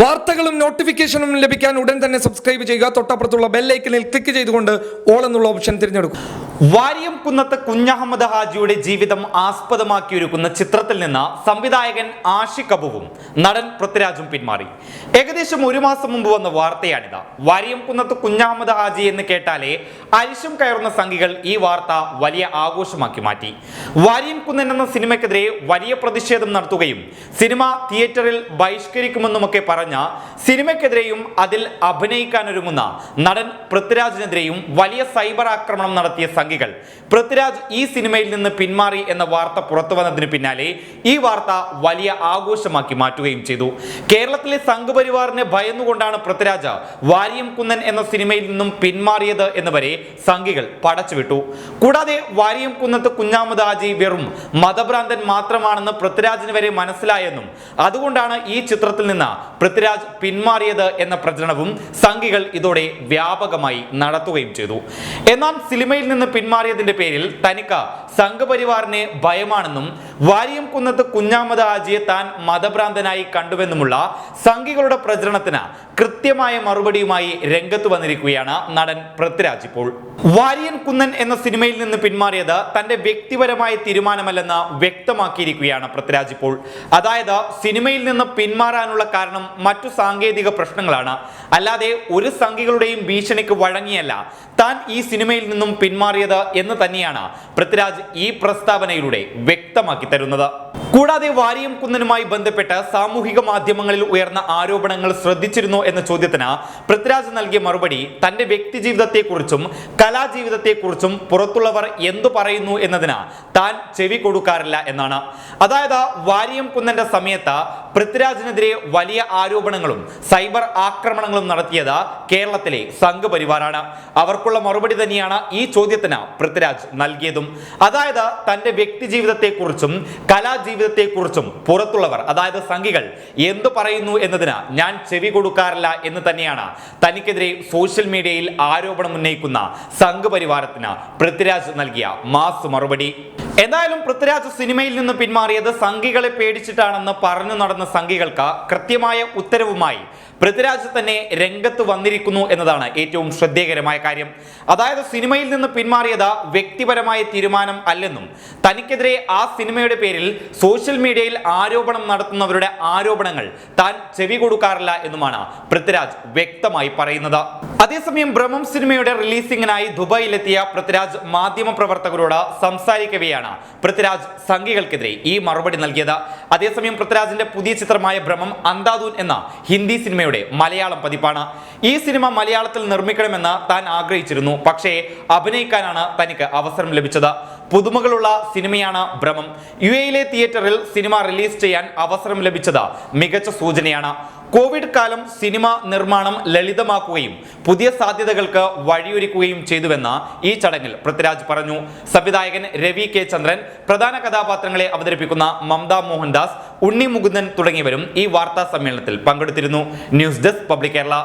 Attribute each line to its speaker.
Speaker 1: വാർത്തകളും നോട്ടിഫിക്കേഷനും ലഭിക്കാൻ ഉടൻ തന്നെ സബ്സ്ക്രൈബ് ചെയ്യുക. തൊട്ടപ്പുറത്തുള്ള ബെല്ലൈക്കനിൽ ക്ലിക്ക് ചെയ്തുകൊണ്ട് ഓൾ എന്നുള്ള ഓപ്ഷൻ തിരഞ്ഞെടുക്കും.
Speaker 2: വാരിയം കുന്നത്ത് കുഞ്ഞഹമ്മദ് ഹാജിയുടെ ജീവിതം ആസ്പദമാക്കിയൊരുക്കുന്ന ചിത്രത്തിൽ നിന്ന് സംവിധായകൻ ആഷിഖ് അബുവും നടൻ പൃഥ്വിരാജും പിന്മാറി. ഏകദേശം ഒരു മാസം മുമ്പ് വന്ന വാർത്തയാണിത്. വാരിയം കുന്നത്ത് കുഞ്ഞഹമ്മദ് ഹാജി എന്ന് കേട്ടാലേ അരിശം കയറുന്ന സംഘികൾ ഈ വാർത്ത വലിയ ആഘോഷമാക്കി മാറ്റി. വാരിയം കുന്നൻ എന്ന സിനിമയ്ക്കെതിരെ വലിയ പ്രതിഷേധം നടത്തുകയും സിനിമ തിയേറ്ററിൽ ബഹിഷ്കരിക്കുമെന്നുമൊക്കെ പറഞ്ഞ സിനിമയ്ക്കെതിരെയും അതിൽ അഭിനയിക്കാനൊരുങ്ങുന്ന നടൻ പൃഥ്വിരാജിനെതിരെയും വലിയ സൈബർ ആക്രമണം നടത്തിയ സംഘികൾ. പൃഥ്വിരാജ് ഈ സിനിമയിൽ നിന്ന് പിന്മാറി എന്ന വാർത്ത പുറത്തു വന്നതിന് പിന്നാലെ ഈ വാർത്ത വലിയ ആഘോഷമാക്കി മാറ്റുകയും ചെയ്തു. കേരളത്തിലെ സംഘപരിവാറിനെ ഭയന്നുകൊണ്ടാണ് പൃഥ്വിരാജ് വാര്യം കുന്നൻ എന്ന സിനിമയിൽ നിന്നും പിന്മാറിയത് എന്ന് വരെ സംഘികൾ പടച്ചുവിട്ടു. കൂടാതെ വാര്യം കുന്നത്ത് കുഞ്ഞാമത് ആജി വെറും മതഭ്രാന്തൻ മാത്രമാണെന്ന് പൃഥ്വിരാജിന് വരെ മനസ്സിലായെന്നും അതുകൊണ്ടാണ് ഈ ചിത്രത്തിൽ നിന്ന് പൃഥ്വിരാജ് പിന്മാറിയത് എന്ന പ്രചരണവും സംഘികൾ ഇതോടെ വ്യാപകമായി നടത്തുകയും ചെയ്തു. എന്നാൽ സിനിമയിൽ നിന്ന് പിന്മാറിയതിന്റെ പേരിൽ തനിക്ക് സംഘപരിവാറിനെ ഭയമാണെന്നും വാരിയം കുന്നത്ത് കുഞ്ഞാമത് ഹാജിയെ താൻ മതഭ്രാന്തനായി കണ്ടുവെന്നുമുള്ള സംഘികളുടെ പ്രചരണത്തിന് കൃത്യമായ മറുപടിയുമായി രംഗത്ത് വന്നിരിക്കുകയാണ് നടൻ പൃഥ്വിരാജ് ഇപ്പോൾ. വാരിയൻ കുന്നൻ എന്ന സിനിമയിൽ നിന്ന് പിന്മാറിയത് തന്റെ വ്യക്തിപരമായ തീരുമാനമല്ലെന്ന് വ്യക്തമാക്കിയിരിക്കുകയാണ് പൃഥ്വിരാജ് ഇപ്പോൾ. അതായത് സിനിമയിൽ നിന്ന് പിന്മാറാനുള്ള കാരണം മറ്റു സാങ്കേതിക പ്രശ്നങ്ങളാണ്. അല്ലാതെ ഒരു സംഘികളുടെയും ഭീഷണിക്ക് വഴങ്ങിയല്ല താൻ ഈ സിനിമയിൽ നിന്നും പിന്മാറിയത് എന്ന് തന്നെയാണ് പൃഥ്വിരാജ് ഈ പ്രസ്താവനയിലൂടെ വ്യക്തമാക്കി തരുന്നത്. കൂടാതെ വാരിയം കുന്നനുമായി ബന്ധപ്പെട്ട് സാമൂഹിക മാധ്യമങ്ങളിൽ ഉയർന്ന ആരോപണങ്ങൾ ശ്രദ്ധിച്ചിരുന്നു എന്ന ചോദ്യത്തിന് പൃഥ്വിരാജ് നൽകിയ മറുപടി തന്റെ വ്യക്തി ജീവിതത്തെക്കുറിച്ചും കലാജീവിതത്തെക്കുറിച്ചും പുറത്തുള്ളവർ എന്തു പറയുന്നു എന്നതിന് താൻ ചെവി കൊടുക്കാറില്ല എന്നാണ്. അതായത് വാരിയം കുന്നന്റെ സമയത്ത് പൃഥ്വിരാജിനെതിരെ വലിയ ആരോപണങ്ങളും സൈബർ ആക്രമണങ്ങളും നടത്തിയത് കേരളത്തിലെ സംഘപരിവാറാണ്. അവർക്കുള്ള മറുപടി തന്നെയാണ് ഈ ചോദ്യത്തിന് പൃഥ്വിരാജ് നൽകിയതും. അതായത് തന്റെ വ്യക്തി ജീവിതത്തെക്കുറിച്ചും കലാജീവിതത്തെക്കുറിച്ചും പുറത്തുള്ളവർ അതായത് സംഘികൾ എന്തു പറയുന്നു എന്നതിന് ഞാൻ ചെവി കൊടുക്കാറില്ല എന്ന് തന്നെയാണ് തനിക്കെതിരെ സോഷ്യൽ മീഡിയയിൽ ആരോപണം ഉന്നയിക്കുന്ന സംഘപരിവാരത്തിന് പൃഥ്വിരാജ് നൽകിയ മാസ് മറുപടി. എന്തായാലും പൃഥ്വിരാജ് സിനിമയിൽ നിന്ന് പിന്മാറിയത് സംഘികളെ പേടിച്ചിട്ടാണെന്ന് പറഞ്ഞു നടന്ന സംഘികൾക്ക് കൃത്യമായ ഉത്തരവുമായി പൃഥ്വിരാജ് തന്നെ രംഗത്ത് വന്നിരിക്കുന്നു എന്നതാണ് ഏറ്റവും ശ്രദ്ധേയകരമായ കാര്യം. അതായത് സിനിമയിൽ നിന്ന് പിന്മാറിയത് വ്യക്തിപരമായ തീരുമാനം അല്ലെന്നും തനിക്കെതിരെ ആ സിനിമയുടെ പേരിൽ സോഷ്യൽ മീഡിയയിൽ ആരോപണം നടത്തുന്നവരുടെ ആരോപണങ്ങൾ താൻ ചെവി കൊടുക്കാറില്ല എന്നുമാണ് പൃഥ്വിരാജ് വ്യക്തമായി പറയുന്നത്. അതേസമയം ബ്രഹ്മം സിനിമയുടെ റിലീസിംഗിനായി ദുബായിലെത്തിയ പൃഥ്വിരാജ് മാധ്യമപ്രവർത്തകരോട് സംസാരിക്കവെയാണ് പൃഥ്വിരാജ് സംഘികൾക്കെതിരെ ഈ മറുപടി നൽകിയത്. അതേസമയം പൃഥ്വിരാജിന്റെ പുതിയ ചിത്രമായ ഭ്രമം അന്താദൂൻ എന്ന ഹിന്ദി സിനിമയുടെ മലയാളം പതിപ്പാണ്. ഈ സിനിമ മലയാളത്തിൽ നിർമ്മിക്കണമെന്ന് താൻ ആഗ്രഹിച്ചിരുന്നു. പക്ഷേ അഭിനയിക്കാനാണ് തനിക്ക് അവസരം ലഭിച്ചത്. പുതുമകളുള്ള സിനിമയാണ് ഭ്രമം യു എയിലെ തിയേറ്ററിൽ സിനിമ റിലീസ് ചെയ്യാൻ അവസരം ലഭിച്ചത് മികച്ച സൂചനയാണ്. കോവിഡ് കാലം സിനിമ നിർമ്മാണം ലളിതമാക്കുകയും പുതിയ സാധ്യതകൾക്ക് വഴിയൊരുക്കുകയും ചെയ്തുവെന്ന് ഈ ചടങ്ങിൽ പൃഥ്വിരാജ് പറഞ്ഞു. സംവിധായകൻ രവി കെ ചന്ദ്രൻ പ്രധാന കഥാപാത്രങ്ങളെ അവതരിപ്പിക്കുന്ന മമത മോഹൻദാസ് ഉണ്ണി മുകുന്ദൻ തുടങ്ങിയവരും ഈ വാർത്താ സമ്മേളനത്തിൽ പങ്കെടുത്തിരുന്നു. News desk public Kerala.